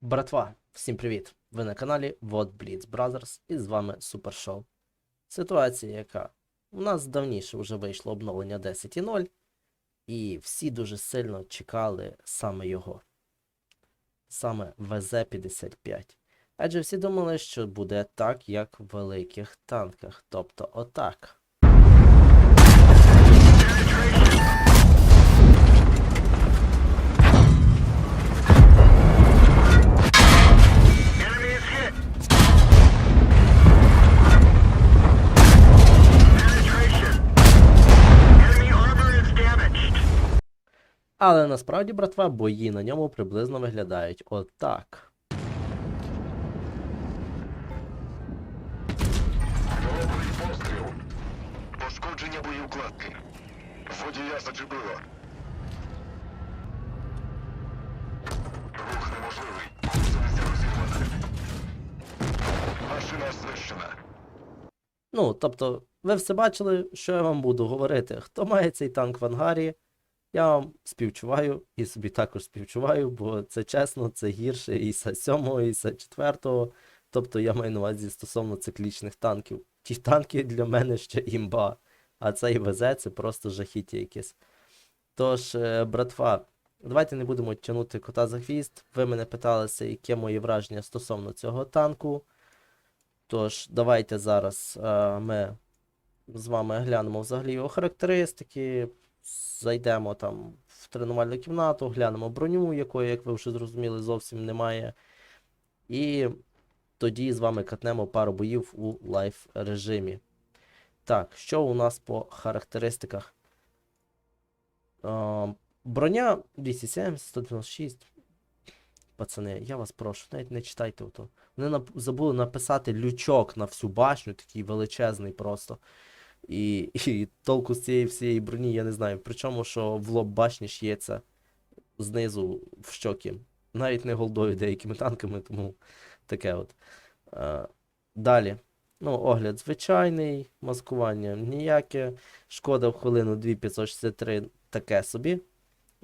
Братва, всім привіт! Ви на каналі Вот Blitz Brothers і з вами Супер Шоу. Ситуація яка? У нас давніше вже вийшло обновлення 10.0, і всі дуже сильно чекали саме його. Саме ВЗ-55. Адже всі думали, що буде так, як в великих танках, тобто отак. Але насправді, братва, бої на ньому приблизно виглядають отак. Головний постріл. Пошкодження боєукладки. Водія зачепило. Рух неможливий. Гусениця розірвана. Машина знищена. Ну, тобто, ви все бачили, що я вам буду говорити. Хто має цей танк в ангарі, я вам співчуваю і собі також співчуваю, бо це чесно, це гірше і з 7 і з 4 Тобто я маю на увазі стосовно циклічних танків. Ті танки для мене ще імба, а цей ВЗ це просто жахіття якесь. Тож, е, братва, давайте не будемо тягнути кота за хвіст. Ви мене питалися, яке мої враження стосовно цього танку. Тож, давайте зараз е, ми з вами глянемо взагалі його характеристики, зайдемо там в тренувальну кімнату, глянемо броню, якої, як ви вже зрозуміли, зовсім немає. І тоді з вами катнемо пару боїв у лайф режимі. Так, що у нас по характеристиках? Е, броня 270, 196. Пацани, я вас прошу, навіть не читайте ото. Вони нап- забули написати лючок на всю башню, такий величезний просто. І, і толку з цієї всієї броні я не знаю. Причому, що в лоб башні ш'ється знизу в щоки. Навіть не голдою деякими танками, тому таке от. Е, далі. Ну, огляд звичайний, маскування ніяке. Шкода в хвилину 2563 таке собі.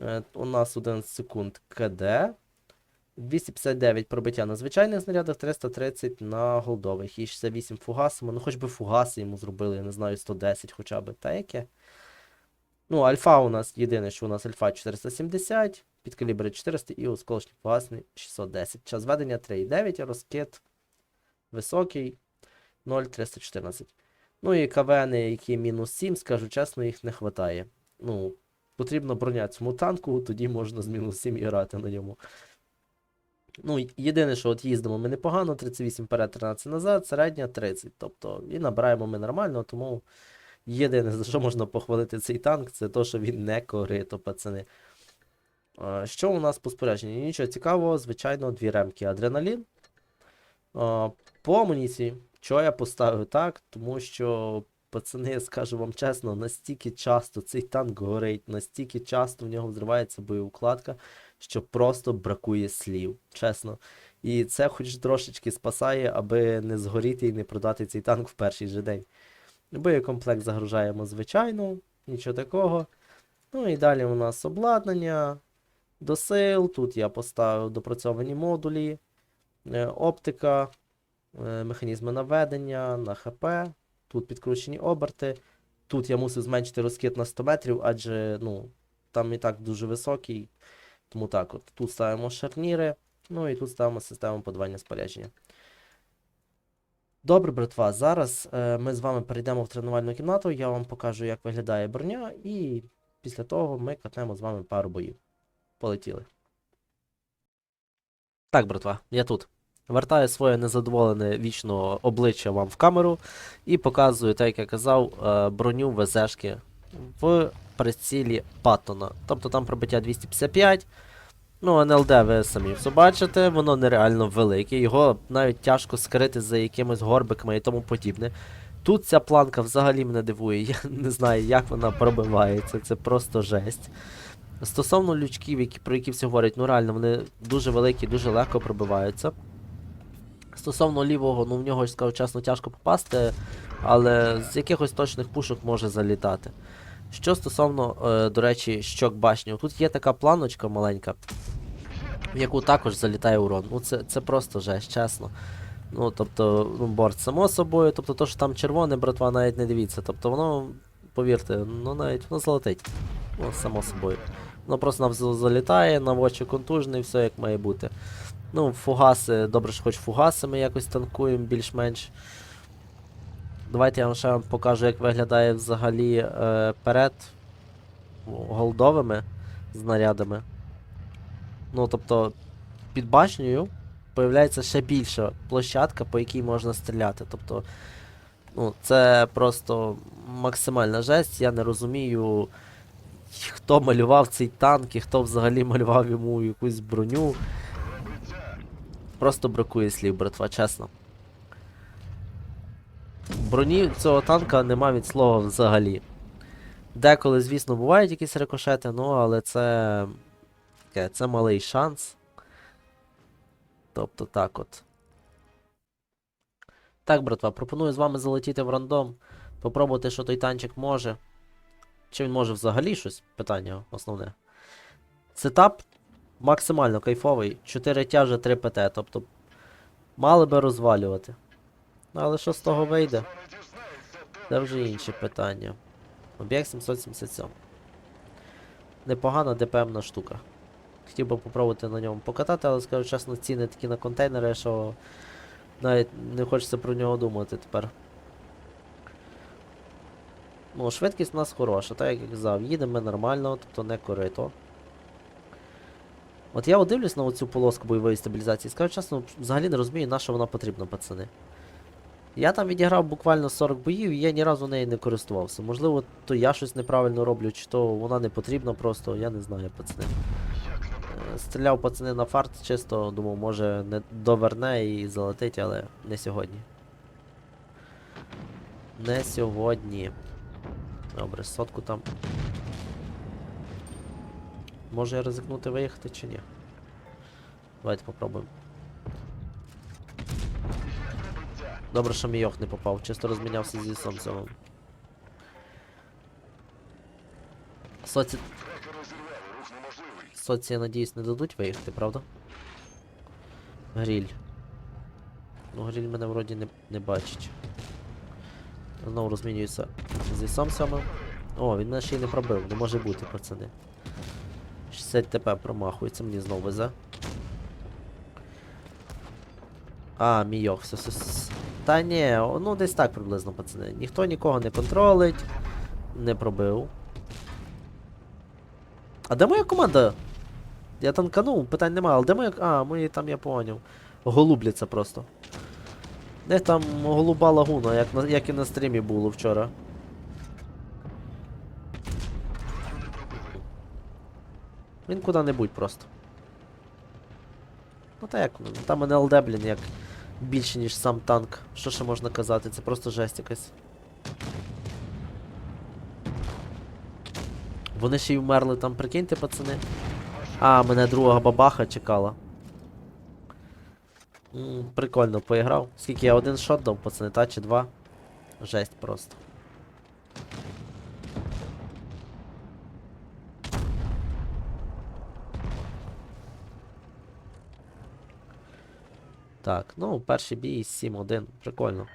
Е, у нас 11 секунд КД. 259 пробиття на звичайних снарядах, 330 на голдових. І 68 фугасами. Ну, хоч би фугаси йому зробили, я не знаю, 110 хоча б. Та яке. Ну, альфа у нас єдине, що у нас альфа 470, підкалібри 400 і осколочний фугасний 610. Час ведення 3,9, розкид високий 0,314. Ну і КВН, які мінус 7, скажу чесно, їх не вистачає. Ну, потрібно броня цьому танку, тоді можна з мінус 7 і грати на ньому. Ну, єдине, що от їздимо ми непогано, 38 вперед, 13 назад, середня 30. Тобто, і набираємо ми нормально, тому єдине, за що можна похвалити цей танк, це то, що він не корито, пацани. Що у нас по спорядженню? Нічого цікавого, звичайно, дві ремки адреналін. По амуніції, що я поставив так, тому що, пацани, я скажу вам чесно, настільки часто цей танк горить, настільки часто в нього взривається боєукладка, що просто бракує слів, чесно. І це хоч трошечки спасає, аби не згоріти і не продати цей танк в перший же день. Боєкомплект загружаємо звичайно, нічого такого. Ну і далі у нас обладнання, досил. Тут я поставив допрацьовані модулі, е, оптика, е, механізми наведення на ХП, тут підкручені оберти. Тут я мусив зменшити розкид на 100 метрів, адже ну, там і так дуже високий. Тому так, от тут ставимо шарніри, ну і тут ставимо систему подавання спорядження. Добре, братва, зараз е, ми з вами перейдемо в тренувальну кімнату, я вам покажу, як виглядає броня, і після того ми катнемо з вами пару боїв. Полетіли. Так, братва, я тут. Вертаю своє незадоволене вічно обличчя вам в камеру і показую, так як я казав, е, броню ВЗшки в прицілі Паттона. Тобто там пробиття 255. Ну, НЛД ви самі все бачите, воно нереально велике, його навіть тяжко скрити за якимись горбиками і тому подібне. Тут ця планка взагалі мене дивує, я не знаю, як вона пробивається, це просто жесть. Стосовно лючків, які, про які всі говорять, ну реально, вони дуже великі, дуже легко пробиваються. Стосовно лівого, ну в нього скажу чесно, тяжко попасти, але з якихось точних пушок може залітати. Що стосовно, е, до речі, щок башні, тут є така планочка маленька. в яку також залітає урон. Ну це, це просто жесть, чесно. Ну, тобто, ну, борт само собою, тобто то, що там червоне, братва, навіть не дивіться. Тобто воно, повірте, ну навіть воно залетить. Ну, само собою. Воно просто нам залітає, наводчик контужний, все як має бути. Ну, фугаси, добре, що хоч фугаси ми якось танкуємо більш-менш. Давайте я вам ще вам покажу, як виглядає взагалі е, перед голдовими знарядами. Ну, тобто, під башнею появляється ще більша площадка, по якій можна стріляти. Тобто, ну, це просто максимальна жесть. Я не розумію, хто малював цей танк і хто взагалі малював йому якусь броню. Просто бракує слів, братва, чесно. Броні цього танка нема від слова взагалі. Деколи, звісно, бувають якісь рикошети, ну, але це. Це малий шанс. Тобто так от. Так, братва, пропоную з вами залетіти в рандом, попробувати, що той танчик може. Чи він може взагалі щось? Питання основне. Сетап максимально кайфовий. 4 тяжа, 3 ПТ, тобто мали би розвалювати. Ну, але що з того вийде? Це вже інші питання. Об'єкт 777. Непогана ДПМна штука. Хотів би попробувати на ньому покатати, але скажу чесно, ціни такі на контейнери, що навіть не хочеться про нього думати тепер. Ну, швидкість у нас хороша, так як я казав, їдемо нормально, тобто не корито. От я от дивлюсь на оцю полоску бойової стабілізації, скажу чесно, взагалі не розумію, на що вона потрібна, пацани. Я там відіграв буквально 40 боїв і я ні разу нею не користувався. Можливо, то я щось неправильно роблю, чи то вона не потрібна просто, я не знаю, пацани. Е, Стріляв пацани на фарт, чисто думав, може не доверне і залетить, але не сьогодні. Не сьогодні. Добре, сотку там. Може я ризикнути виїхати чи ні? Давайте попробуємо. Добре, що мій ох не попав, чисто розмінявся зі Сомсовим. Соці... Соці, я надіюсь, не дадуть виїхати, правда? Гріль. Ну, гріль мене вроді не, не бачить. Знову розмінюється зі Сомсомом. О, він мене ще й не пробив, не може бути, пацани. 60 ТП промахується, мені знову везе. А, мійох, все, все, все. Та ні, ну десь так приблизно, пацани. Ніхто нікого не контролить. Не пробив. А де моя команда? Я танканув, питань немає, але де моя. А, мої там я поняв. Голубляться просто. Де там голуба лагуна, як, на, як і на стрімі було вчора. Він куди-небудь просто. Ну так як, там НЛД, блін, як більше, ніж сам танк. Що ще можна казати? Це просто жесть якась. Вони ще й вмерли там, прикиньте, пацани. А, мене друга бабаха чекала. М, прикольно поіграв. Скільки я один шот дав, пацани, та чи два? Жесть просто. Так, ну, перший бій 7-1. Прикольно.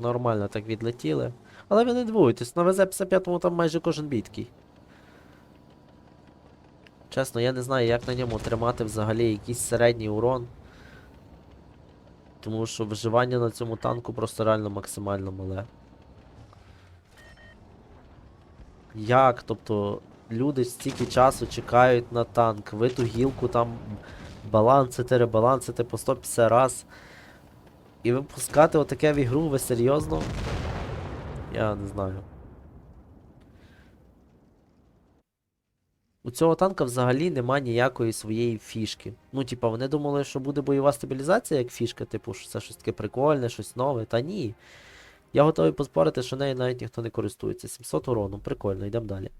Нормально так відлетіли. Але ви не дивуйтесь, на ВЗ-55 там майже кожен бій. Чесно, я не знаю, як на ньому тримати взагалі якийсь середній урон. Тому що виживання на цьому танку просто реально максимально мале. Як? Тобто, люди стільки часу чекають на танк, ви ту гілку там балансите, ребалансите по 150 раз. І випускати отаке в ігру, ви серйозно? Я не знаю. У цього танка взагалі нема ніякої своєї фішки. Ну, типа, вони думали, що буде бойова стабілізація як фішка, типу, що це щось таке прикольне, щось нове. Та ні. Я готовий поспорити, що нею навіть ніхто не користується. 700 урону, прикольно, йдемо далі.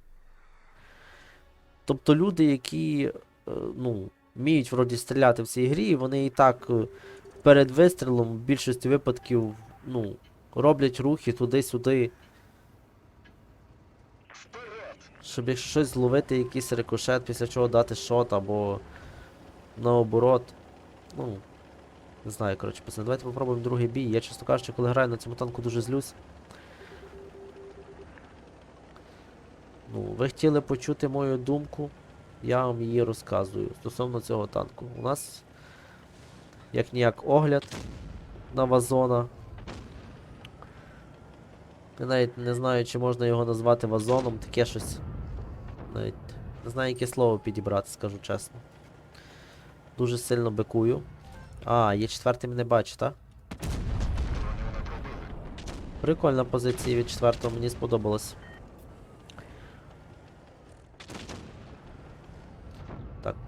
Тобто люди, які, е, ну, вміють вроді стріляти в цій грі, вони і так е, перед вистрілом в більшості випадків, ну, роблять рухи туди-сюди. Щоб якщо щось зловити, якийсь рикошет, після чого дати шот або наоборот. Ну. Не знаю, коротше, пацани. Давайте попробуємо другий бій. Я, чесно кажучи, коли граю на цьому танку дуже злюсь. Ну, ви хотіли почути мою думку, я вам її розказую стосовно цього танку. У нас як ніяк огляд на вазона. Я навіть не знаю, чи можна його назвати вазоном, таке щось. Навіть не знаю, яке слово підібрати, скажу чесно. Дуже сильно бикую. А, є четвертий мене бачить, так? Прикольна позиція від четвертого, мені сподобалось.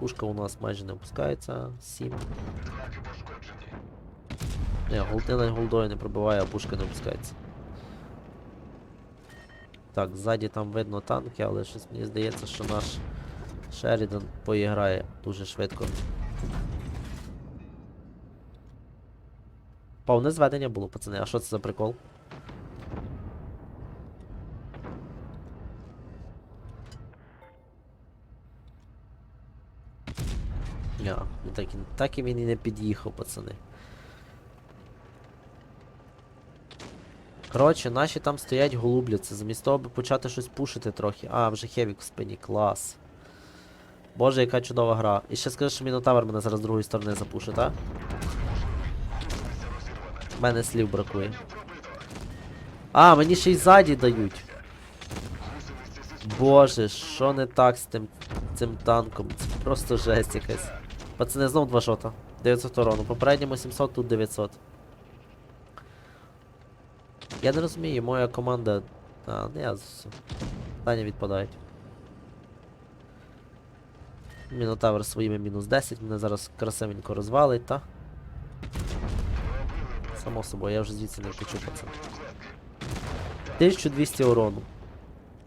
Пушка у нас майже не опускається. 7. Траки пошкоджені. Не, голдина голдою не пробиває, а пушка не опускається. Так, ззаді там видно танки, але щось мені здається, що наш Шерідан поіграє дуже швидко. Повне зведення було, пацани. А що це за прикол? Ня, так, так і він і не під'їхав, пацани. Коротше, наші там стоять голубляться, замість того, аби почати щось пушити трохи. А, вже хевік в спині, клас. Боже, яка чудова гра. І ще скажи, що Мінотавр мене зараз з другої сторони запушить, а? В мене слів бракує. А, мені ще й ззаді дають. Боже, що не так з тим, цим танком? Це просто жесть якась. Пацани, знов два шота. 900 урону. Попередньому 700, тут 900. Я не розумію, моя команда. А, не я з- Питання відпадають. Мінотавр своїми мінус 10, мене зараз красивенько розвалить, та? Само собою, я вже звідси не втечу, пацан. 1200 урону.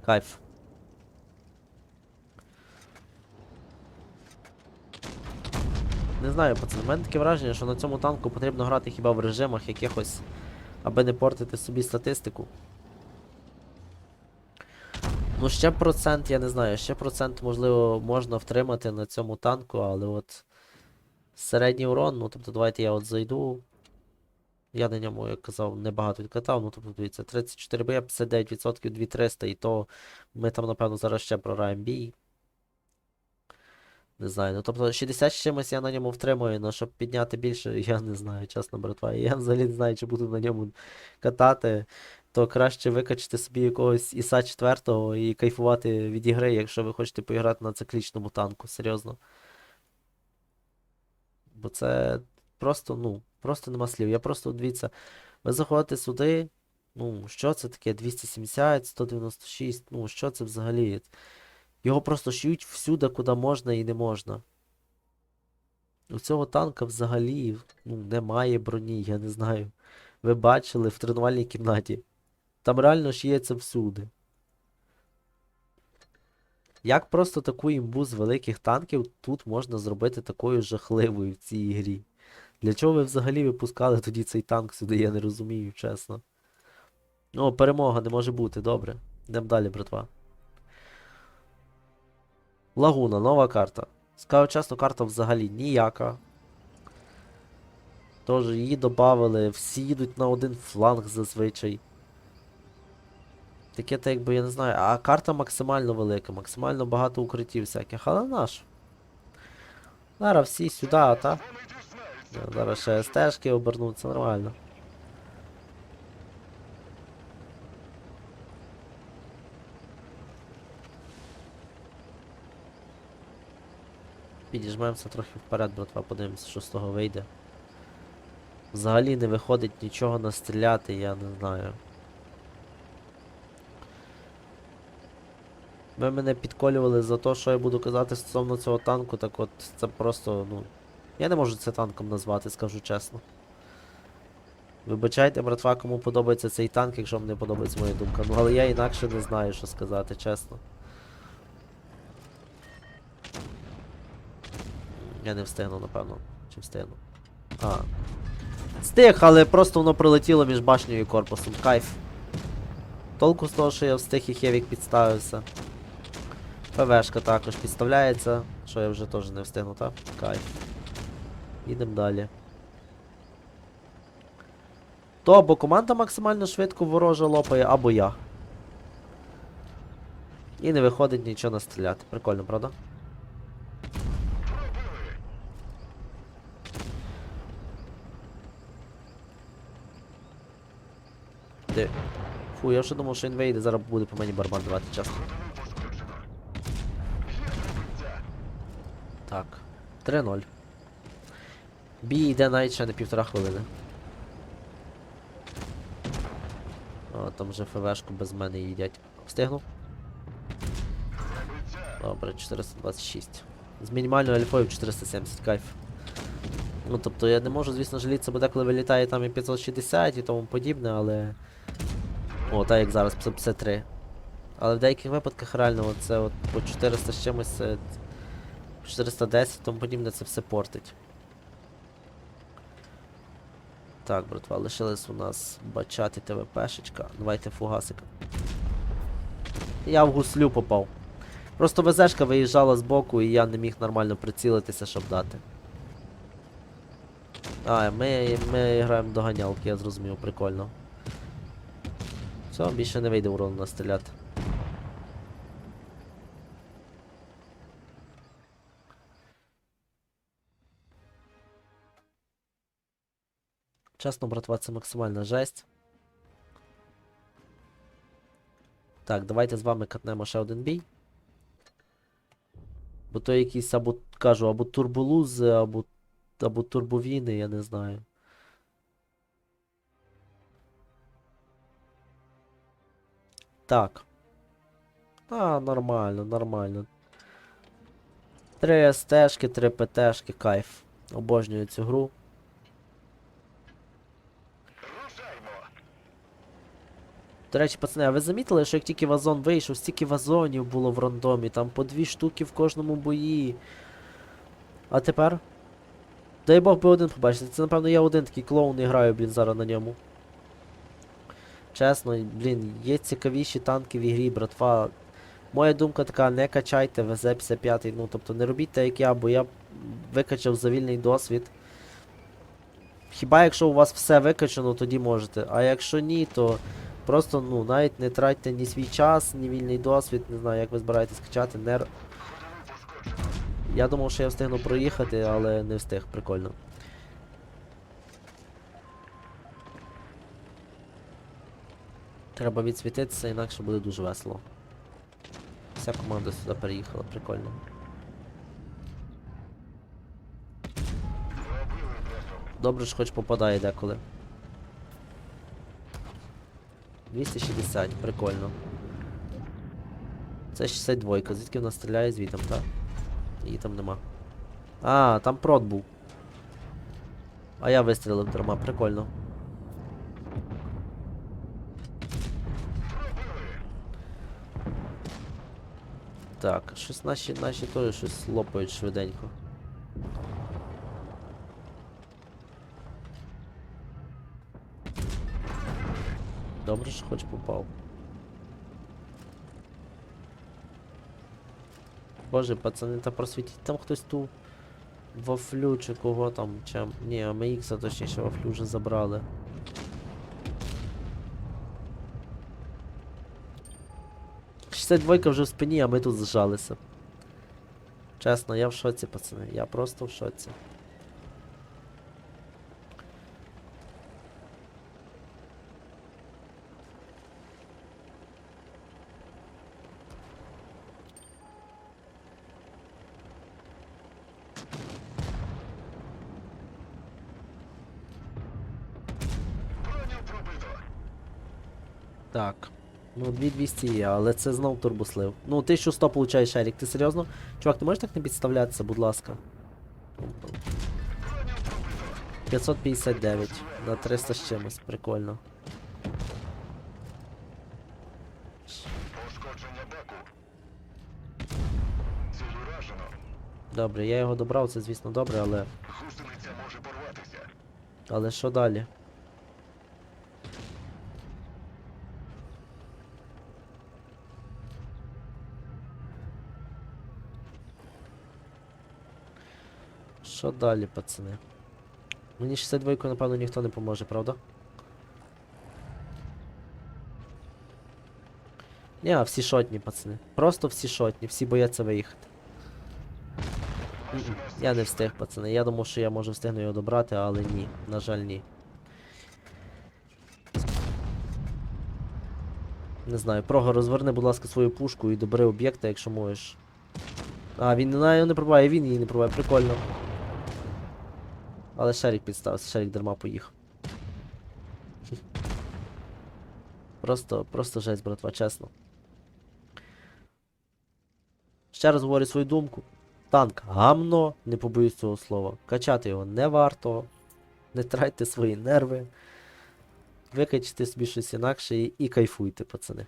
Кайф. Знаю, пацан, в мене таке враження, що на цьому танку потрібно грати хіба в режимах якихось, аби не портити собі статистику. Ну, ще процент, я не знаю, ще процент, можливо, можна втримати на цьому танку, але от середній урон, ну тобто давайте я от зайду. Я на ньому, як казав, небагато відкатав, ну тобто дивіться, 34 б 59% 2300, і то ми там, напевно, зараз ще програємо бій. Не знаю, ну тобто 60 з чимось я на ньому втримую, але щоб підняти більше, я не знаю, чесно, братва. Я взагалі не знаю, чи буду на ньому катати, то краще викачати собі якогось Іса 4 і кайфувати від ігри, якщо ви хочете поіграти на циклічному танку, серйозно. Бо це просто, ну, просто нема слів. Я просто, дивіться, ви заходите сюди, ну, що це таке? 270, 196, ну, що це взагалі? Його просто шиють всюди, куди можна і не можна. У цього танка взагалі ну, немає броні, я не знаю. Ви бачили в тренувальній кімнаті. Там реально шиється всюди. Як просто таку імбу з великих танків тут можна зробити такою жахливою в цій грі? Для чого ви взагалі випускали тоді цей танк сюди, я не розумію, чесно. О, перемога не може бути, добре. Йдемо далі, братва. Лагуна, нова карта. Скажу чесно, карта взагалі ніяка. Тож її додали, всі їдуть на один фланг зазвичай. Таке, так якби я не знаю. А карта максимально велика, максимально багато укриттів всяких, але наш. Зараз всі сюди, та? Зараз ще стежки обернуться, нормально. Підіжмемося трохи вперед, братва, подивимося, що з того вийде. Взагалі не виходить нічого настріляти, я не знаю. Ви мене підколювали за те, що я буду казати стосовно цього танку, так от це просто, ну. Я не можу це танком назвати, скажу чесно. Вибачайте, братва, кому подобається цей танк, якщо вам не подобається моя думка. Ну але я інакше не знаю, що сказати, чесно. Я не встигну, напевно. Чи встигну? А. Встиг, але просто воно прилетіло між башнею і корпусом. Кайф. Толку з того, що я встиг і хевік підставився. ПВшка також підставляється, що я вже теж не встигну, так? Кайф. Їдемо далі. То або команда максимально швидко ворожа лопає, або я. І не виходить нічого настріляти. Прикольно, правда? Де? Фу, я вже думав, що він вийде, зараз буде по мені барабан давати чесно. Так. 3-0. Бій йде навіть ще не півтора хвилини. О, там вже ФВшку без мене їдять. Встигнув? Добре, 426. З мінімальною альфою 470, кайф. Ну тобто я не можу, звісно, жалітися, бо деколи вилітає там і 560 і тому подібне, але. О, так як зараз 553. Але в деяких випадках реально це от по 400 з чимось 410 тому подібне це все портить. Так, братва, лишилась у нас бачати ТВПшечка. Давайте фугасика. Я в гуслю попав. Просто ВЗшка виїжджала з боку і я не міг нормально прицілитися, щоб дати. А, ми, ми граємо до ганялки, я зрозумів, прикольно. Все, більше не вийде урону настріляти. Чесно, братва, це максимальна жесть. Так, давайте з вами катнемо ще один бій. Бо то якісь або кажу, або турболузи, або, або турбовіни, я не знаю. Так. А, нормально, нормально. Три СТшки, три ПТшки, кайф. Обожнюю цю гру. До речі, пацани, а ви замітили, що як тільки вазон вийшов, стільки вазонів було в рандомі, там по дві штуки в кожному бої. А тепер? Дай Бог би один побачити. Це, напевно, я один такий клоун і граю, блін, зараз на ньому. Чесно, блін, є цікавіші танки в ігрі, братва. Моя думка така, не качайте ВЗ-55, ну тобто не робіть так, як я, бо я викачав за вільний досвід. Хіба якщо у вас все викачано, тоді можете. А якщо ні, то просто ну, навіть не тратьте ні свій час, ні вільний досвід, не знаю, як ви збираєтесь качати. Не... Я думав, що я встигну проїхати, але не встиг, прикольно. Треба відсвітитися, інакше буде дуже весело. Вся команда сюди переїхала, прикольно. Добре, що хоч попадає деколи. 260, прикольно. Це 62, звідки вона стріляє звітом, так? Її там нема. А, там прот був. А я вистрілив дарма, прикольно. Так, щось наші, наші теж щось лопають швиденько. Добре, що хоч попав. Боже, пацани, та просвітіть там хтось ту вафлю чи кого там, чим. Ні, АМХ точніше вафлю вже забрали. Шістдесят двойка вже в спині, а ми тут зжалися. Чесно, я в шоці, пацани. Я просто в шоці. Так. Ну, 2200 є, але це знов турбослив. Ну, 1100 получає шарик, ти серйозно? Чувак, ти можеш так не підставлятися, будь ласка? 559 на 300 з чимось, прикольно. Добре, я його добрав, це звісно добре, але. Але що далі? Що далі, пацани? Мені 62 напевно, ніхто не поможе, правда? Ні, всі шотні, пацани. Просто всі шотні, всі бояться виїхати. Я не встиг, пацани. Я думав, що я можу встигну його добрати, але ні. На жаль, ні. Не знаю, прого, розверни, будь ласка, свою пушку і добери об'єкта, якщо можеш. А, він на його не пробиває, він її не пробиває, прикольно. Але Шерік підставився, Шерік дарма поїхав. Просто, просто жесть, братва, чесно. Ще раз говорю свою думку. Танк гамно, не побоюсь цього слова. Качати його не варто. Не тратьте свої нерви. Викачте собі щось інакше і, і кайфуйте, пацани.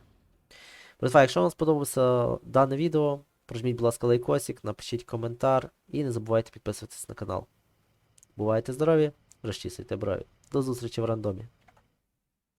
Братва, якщо вам сподобалося дане відео, прожміть, будь ласка, лайкосик, напишіть коментар і не забувайте підписуватись на канал. Бувайте здорові, розчісуйте брові. До зустрічі в рандомі.